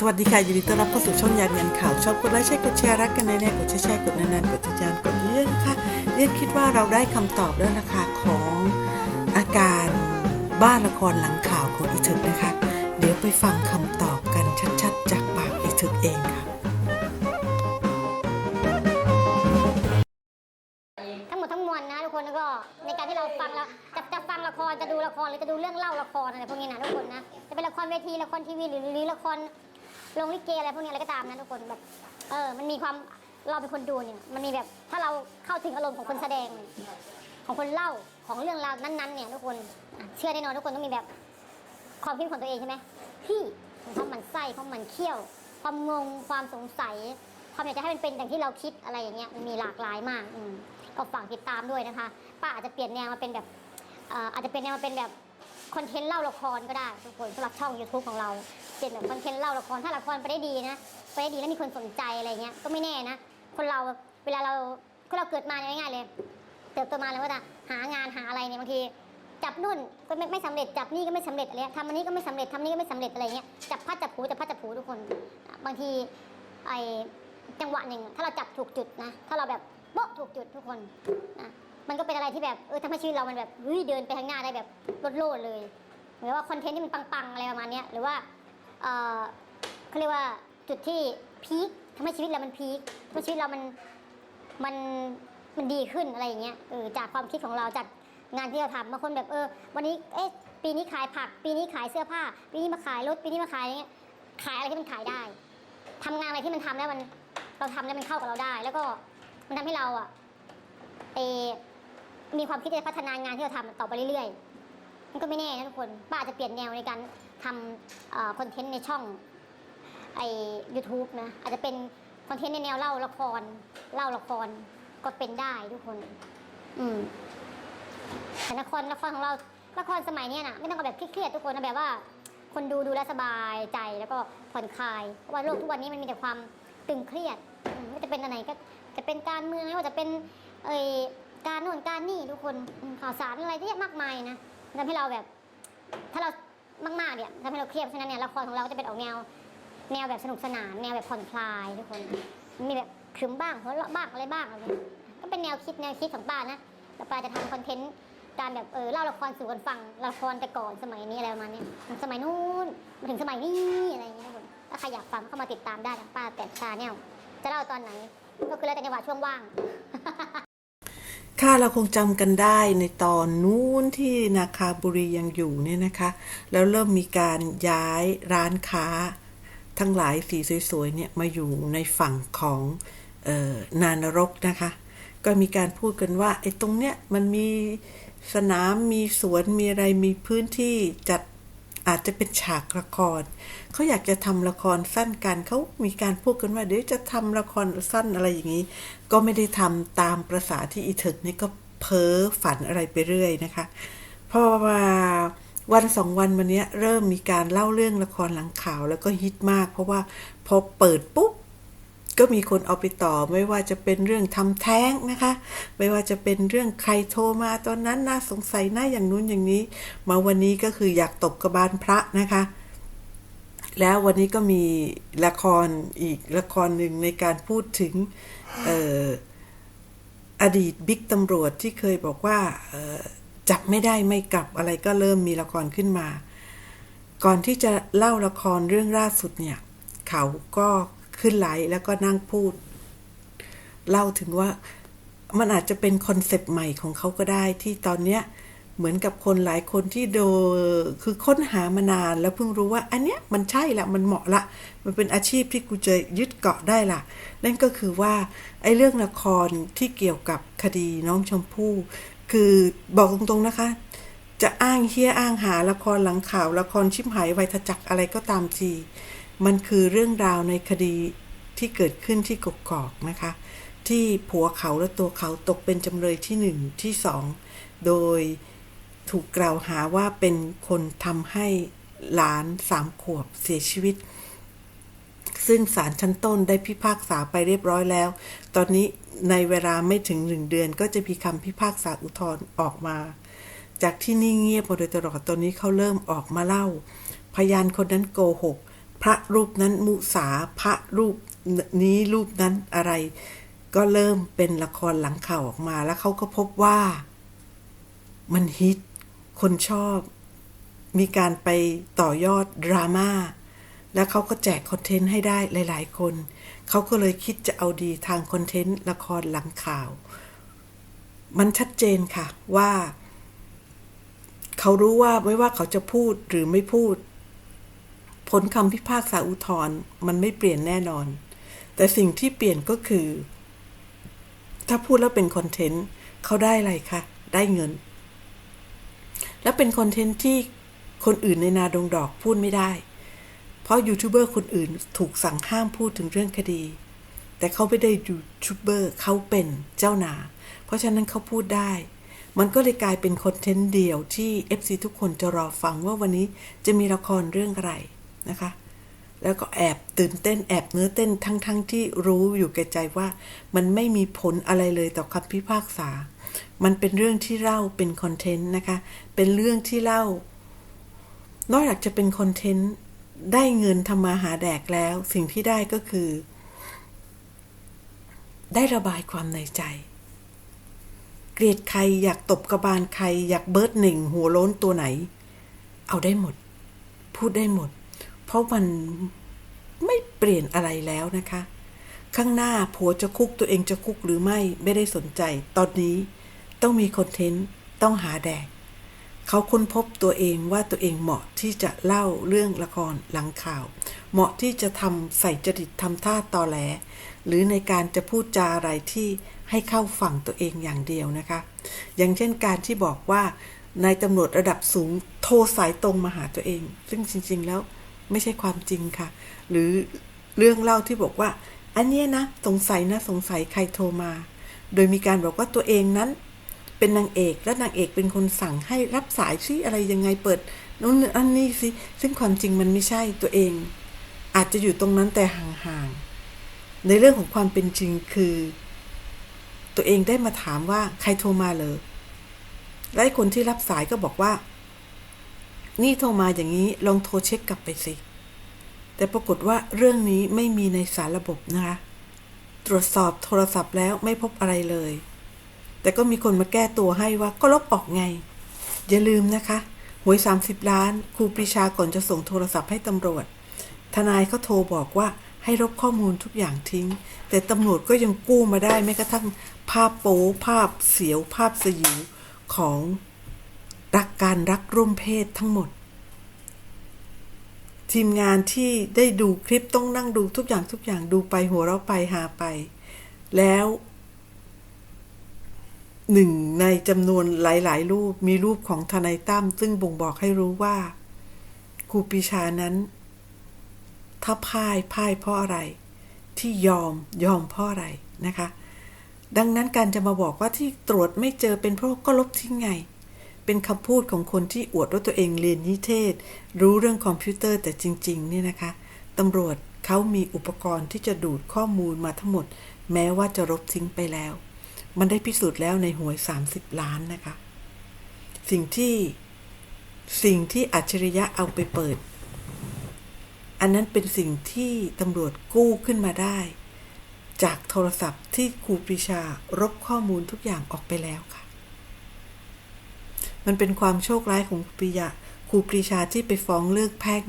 สวัสดีค่ะยินดีต้อนรับเข้าสู่ช่องยานเงินข่าวชอบกดไลค์ใช่กดแชร์รักกันแน่ๆกดแชร์กดนานๆกดจานกดเยอะนะคะเรียนคิดว่าเราได้คำตอบแล้วนะคะของอาการบ้านละครหลังข่าวของอีถึกนะคะ เดี๋ยวไปฟังคำตอบกันชัดๆ จากปากอีถึกเองค่ะทั้งหมดทั้งมวลนะทุกคนแล้วก็ในการที่เราฟังแล้วจะจะฟังละครจะดูละครหรือจะดูเรื่องเล่าละครอะไรพวกนี้นะทุกคนนะจะเป็นละครเวทีละครทีวีหรือหรือละคร ลงลิเกอะไรพวกนี้อะไรก็ตามนะทุกคนแบบเออมันมีความเราเป็นคนดูเนี่ยมันมีแบบถ้าเราเข้าถึงอารมณ์ของคนแสดง ของคนเล่าของเรื่องราวนั้นๆเนี่ยทุกคนเชื่อแน่นอนทุกคนต้องมีแบบความคิดของตัวเองใช่ไหมที่ความหมันไส้ความหมันเขี้ยว ความงงความสงสัยความอยากจะให้มันเป็นอย่างที่เราคิดอะไรอย่างเงี้ยมันมีหลากหลายมากอืก็ฝากติดตามด้วยนะคะป้าอาจจะเปลี่ยนแนวมาเป็นแบบเอ่ออาจจะเป็นแนวมาเป็นแบบคอนเทนต์เล่าละครก็ได้ทุกคนสำหรับช่อง YouTube ของเรา เปลี่ยนแบบคอนเทนต์เล่าละครถ้าละครไปได้ดีนะไปได้ดีแล้วมีคนสนใจอะไรเงี้ยก็ไม่แน่นะ คนเราเวลาเราคนเราเกิดมาเนี่ยง่ายๆเลย เติบโตมาเลยว่าจะหางานหาอะไรเนี่ยบางทีจับนู่นก็ไม่ไม่สำเร็จจับนี่ก็ไม่สำเร็จอะไรทำอันนี้ก็ไม่สำเร็จทำนี่ก็ไม่สำเร็จอะไรเงี้ยจับพัดจับผูจับพัดจับผูทุกคน บางทีไอจังหวะหนึ่งถ้าเราจับถูกจุดนะถ้าเราแบบโป๊ะถูกจุดทุกคนนะมันก็เป็นอะไรที่แบบเออทำให้ชีวิตเรามันแบบเฮ้ยเดินไปข้างหน้าได้แบบรถโลดเลย เหรือนว่าคอนเทนต์ที่มันปังๆอะไรประมาณนี้หรือว่า เออเขาเรียกว่าจุดที่พีคทำให้ชีวิตเรามันพีคทำให้ชีวิตเรามันมันมันดีขึ้นอะไรอย่างเงี้ยเออจากความคิดของเราจากงานที่เราทำบางคนแบบเออ วันนี้เอ๊ะปีนี้ขายผัก ปีนี้ขายเสื้อผ้า ปีนี้มาขายรถปีนี้มาขายอย่างเงี้ยขายอะไรที่มันขายได้ทำงานอะไรที่มันทำแล้วมันเราทำแล้วมันเข้ากับเราได้ แล้วก็มันทำให้เราอะเอมีความคิดจะพัฒนางานที่เราทำต่อไปเรื่อยๆมันก็ไม่แน่นะทุกคนป้าอาจจะเปลี่ยนแนวในการ ทำคอนเทนต์ในช่องไอยูทูบนะอาจจะเป็นคอนเทนต์ในแนวเล่าละครเล่าละครก็เป็นได้ทุกคน อืมแต่ละครละครของเราละครสมัยนี้นะไม่ต้องเอาแบบเครียดๆทุกคนนะแบบว่า คนดูดูแลสบายใจแล้วก็ผ่อนคลายเพราะว่าโลกทุกวันนี้มันมีแต่ความตึงเครียดไม่จะเป็นอะไรก็จะเป็นการเมืองไม่ว่าจะเป็นเอยการโน่นการนี่ทุกคนข่าวสารอะไรเยอะมากมายนะทำให้เราแบบ ถ้าเรา มากๆเนี่ยทำให้เราเครียดเพราะฉะนั้นเนี่ยละครของเราก็จะเป็นออกแนวแนวแบบสนุกสนาน แนวแบบผ่อนคลายทุกคน มีแบบขรึมบ้างหัวเราะบ้างอะไรบ้างอะไรก็เป็นแนวคิดแนวคิดของป้านะแล้วป้าจะทำคอนเทนต์การแบบเออเล่าละครสู่กันฟังละครแต่ก่อนสมัยนี้อะไรประมาณเนี้ยสมัยนู้นมาถึงสมัยนี้อะไรอย่างเงี้ยทุกคนถ้าใครอยากฟังเข้ามาติดตามได้นะป้าแต่ชาแนลจะเล่าตอนไหนก็คือแล้วแต่จังหวะช่วงว่าง ค่ะเราคงจำกันได้ในตอนนู้นที่นาคาบุรียังอยู่เนี่ยนะคะ แล้วเริ่มมีการย้ายร้านค้า ทั้งหลายสีสวยๆเนี่ยมาอยู่ในฝั่งของออนานรกนะคะ ก็มีการพูดกันว่าไอ้ตรงเนี้ยมันมีสนามมีสวนมีอะไรมีพื้นที่จัด อาจจะเป็นฉากละคร เขาอยากจะทำละครสั้นกันเขามีการพูดกันว่าเดี๋ยวจะทำละครสั้นอะไรอย่างนี้ ก็ไม่ได้ทำตามประษาที่อีถึกนี่ก็เพ้อฝันอะไรไปเรื่อยนะคะพอมาวันสองวันวันเนี้ยเริ่มมีการเล่าเรื่องละครหลังข่าวแล้วก็ฮิตมาก เพราะว่าพอเปิดปุ๊บ ก็มีคนเอาไปต่อไม่ว่าจะเป็นเรื่องทำแท้งนะคะ ไม่ว่าจะเป็นเรื่องใครโทรมาตอนนั้นน่าสงสัยน่าอย่างนู้นอย่างนี้ มาวันนี้ก็คืออยากตบกระบาลพระนะคะ แล้ววันนี้ก็มีละครอีกละครหนึ่งในการพูดถึงอออดีตบิ๊กตำรวจที่เคยบอกว่าจับไม่ได้ไม่กลับอะไรก็เริ่มมีละครขึ้นมา ก่อนที่จะเล่าละครเรื่องล่าสุดเนี่ย เขาก็ ขึ้นไลแล้วก็นั่งพูด เล่าถึงว่ามันอาจจะเป็นคอนเซปต์ใหม่ของเขาก็ได้ที่ตอนเนี้ยเหมือนกับคนหลายคนที่โดคือค้นหามานานแล้วเพิ่งรู้ว่า อันเนี้ยมันใช่ละมันเหมาะละ มันเป็นอาชีพที่กูจะยึดเกาะได้ละนั่นก็คือว่าไอ้เรื่องละครที่เกี่ยวกับคดีน้องชมพู่ คือบอกตรงๆนะคะ จะอ้างเฮียอ้างหาละครหลังข่าวละครชิมหายไวทจักอะไรก็ตามที มันคือเรื่องราวในคดีที่เกิดขึ้นที่กกอกนะคะ ที่ผัวเขาและตัวเขาตกเป็นจำเลยที่หนึ่งที่สองโดยถูกกล่าวหาว่าเป็นคนทำให้หลานสามขวบเสียชีวิต ซึ่งศาลชั้นต้นได้พิพากษาไปเรียบร้อยแล้ว ตอนนี้ในเวลาไม่ถึงหนึ่งเดือน ก็จะมีคำพิพากษาอุทธรณ์ออกมา จากที่นิ่งเงียบมาโดยตลอดตอนนี้เขาเริ่มออกมาเล่า พยานคนนั้นโกหก พระรูปนั้นมุสาพระรูปนี้รูปนั้นอะไร ก็เริ่มเป็นละครหลังข่าวออกมา แล้วเขาก็พบว่า มันฮิต คนชอบ มีการไปต่อยอดดราม่าแล้วเขาก็แจกคอนเทนต์ให้ได้หลาย ๆ คน เขาก็เลยคิดจะเอาดีทางคอนเทนต์ละครหลังข่าว มันชัดเจนค่ะว่า เขารู้ว่าไม่ว่าเขาจะพูดหรือไม่พูด ผลคำพิพากษาอุทธรณ์มันไม่เปลี่ยนแน่นอน แต่สิ่งที่เปลี่ยนก็คือ ถ้าพูดแล้วเป็นคอนเทนต์เขาได้อะไรคะได้เงิน และเป็นคอนเทนต์ที่คนอื่นในนาดงดอกพูดไม่ได้ เพราะยูทูบเบอร์คนอื่นถูกสั่งห้ามพูดถึงเรื่องคดี แต่เขาไม่ได้ยูทูบเบอร์เขาเป็นเจ้านา เพราะฉะนั้นเขาพูดได้ มันก็เลยกลายเป็นคอนเทนต์เดียวที่ FC ทุกคนจะรอฟังว่าวันนี้จะมีละครเรื่องอะไร นะคะ แล้วก็แอบตื่นเต้นแอบเนื้อเต้นทั้งๆทที่รู้อยู่แก่ใจว่า มันไม่มีผลอะไรเลยต่อคำพิพากษา มันเป็นเรื่องที่เล่าเป็นคอนเทนต์นะคะ เป็นเรื่องที่เล่านอกจากจะเป็นคอนเทนต์ได้เงินทำมาหาแดกแล้ว สิ่งที่ได้ก็คือ ได้ระบายความในใจ เกลียดใครอยากตบกระบาลใครอยากเบิร์ดหนึ่งหัวโล้นตัวไหน เอาได้หมด พูดได้หมด เพราะมันไม่เปลี่ยนอะไรแล้วนะคะ ข้างหน้าผัวจะคุกตัวเองจะคุกหรือไม่ไม่ได้สนใจ ตอนนี้ต้องมีคอนเทนต์ต้องหาแดกเขาค้นพบตัวเองว่าตัวเองเหมาะที่จะเล่าเรื่องละครหลังข่าว เหมาะที่จะทำใส่จริตทำท่าตอแหล หรือในการจะพูดจาอะไรที่ให้เข้าฝั่งตัวเองอย่างเดียวนะคะ อย่างเช่นการที่บอกว่านายตำรวจระดับสูงโทรสายตรงมาหาตัวเอง ซึ่งจริง ๆ แล้ว ไม่ใช่ความจริงค่ะ หรือเรื่องเล่าที่บอกว่า อันเนี้ยนะ สงสัยนะสงสัยใครโทรมา โดยมีการบอกว่าตัวเองนั้น เป็นนางเอกและนางเอกเป็นคนสั่งให้รับสายซิอะไรยังไงเปิดนู้นอันนี้สิซึ่งความจริงมันไม่ใช่ตัวเอง อาจจะอยู่ตรงนั้นแต่ห่างๆในเรื่องของความเป็นจริงคือ ตัวเองได้มาถามว่าใครโทรมาเลยและคนที่รับสายก็บอกว่า นี่โทรมาอย่างนี้ลองโทรเช็คกลับไปสิ แต่ปรากฏว่าเรื่องนี้ไม่มีในสารระบบนะคะ ตรวจสอบโทรศัพท์แล้วไม่พบอะไรเลย แต่ก็มีคนมาแก้ตัวให้ว่าก็ลบออกไง อย่าลืมนะคะหวย 30 ล้านครูปรีชาก่อนจะส่งโทรศัพท์ให้ตำรวจ ทนายเขาโทรบอกว่าให้ลบข้อมูลทุกอย่างทิ้ง แต่ตำรวจก็ยังกู้มาได้แม้กระทั่งภาพโป๊ภาพเสียวภาพสยิวของ การรักร่วมเพศทั้งหมด ทีมงานที่ได้ดูคลิปต้องนั่งดูทุกอย่างทุกอย่างดูไปหัวเราไปหาไป แล้วหนึ่งในจำนวนหลาย ๆ รูปมีรูปของทนายตั้มซึ่งบ่งบอกให้รู้ว่าครูปีชานั้น ถ้าพ่ายพ่ายเพราะอะไร ที่ยอมยอมเพราะอะไรนะคะ ดังนั้นการจะมาบอกว่าที่ตรวจไม่เจอเป็นเพราะก็ลบทิ้งไง เป็นคำพูดของคนที่อวดว่าตัวเองเรียนนิเทศ รู้เรื่องคอมพิวเตอร์แต่จริง ๆ เนี่ยนะคะตำรวจเขามีอุปกรณ์ที่จะดูดข้อมูลมาทั้งหมด แม้ว่าจะลบทิ้งไปแล้ว มันได้พิสูจน์แล้วในหวย 30 ล้านนะคะ สิ่งที่สิ่งที่อัจฉริยะเอาไปเปิด อันนั้นเป็นสิ่งที่ตำรวจกู้ขึ้นมาได้ จากโทรศัพท์ที่ครูปรีชารบข้อมูลทุกอย่างออกไปแล้วค่ะ มันเป็นความโชคร้ายของคุปรียาครูปรีชาที่ไปฟ้องเลือกแพ่ง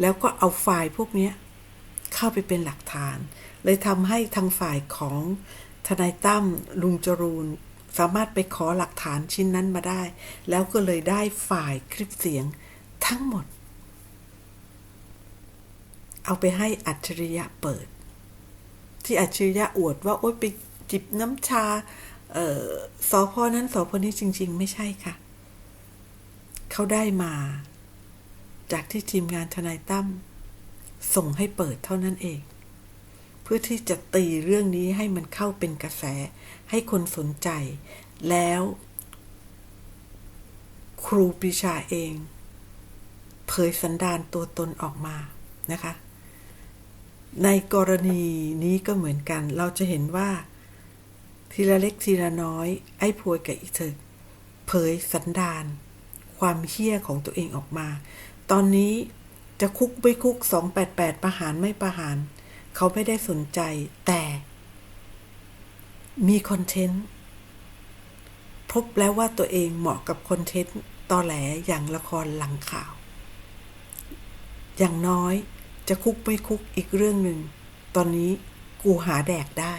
แล้วก็เอาไฟล์พวกนี้เข้าไปเป็นหลักฐาน เลยทำให้ทางฝ่ายของทนายตั้มลุงจรูนสามารถไปขอหลักฐานชิ้นนั้นมาได้ แล้วก็เลยได้ฝ่ายคลิปเสียงทั้งหมด เอาไปให้อัจฉริยะเปิด ที่อัจฉริยะอวดว่า โอ๊ยไปจิบน้ำชาออสอพอนั้นสอพอนี้จริง ๆ ไม่ใช่ค่ะ เขาได้มา จากที่ทีมงานทนายตั้มส่งให้เปิดเท่านั้นเอง เพื่อที่จะตีเรื่องนี้ให้มันเข้าเป็นกระแส ให้คนสนใจ แล้ว ครูปีชาเอง เผยสันดานตัวตนออกมานะคะ ในกรณีนี้ก็เหมือนกัน เราจะเห็นว่า ทีละเล็กทีละน้อย ไอ้พวยกับอีเถิกเผยสันดาน ความเฮี้ยของตัวเองออกมา ตอนนี้จะคุกไม่คุก 288 ประหารไม่ประหาร เขาไม่ได้สนใจ แต่ มีคอนเทนต์ พบแล้วว่าตัวเองเหมาะกับคอนเทนต์ตอแหลอย่างละครหลังข่าว อย่างน้อยจะคุกไม่คุกอีกเรื่องหนึ่ง ตอนนี้กูหาแดกได้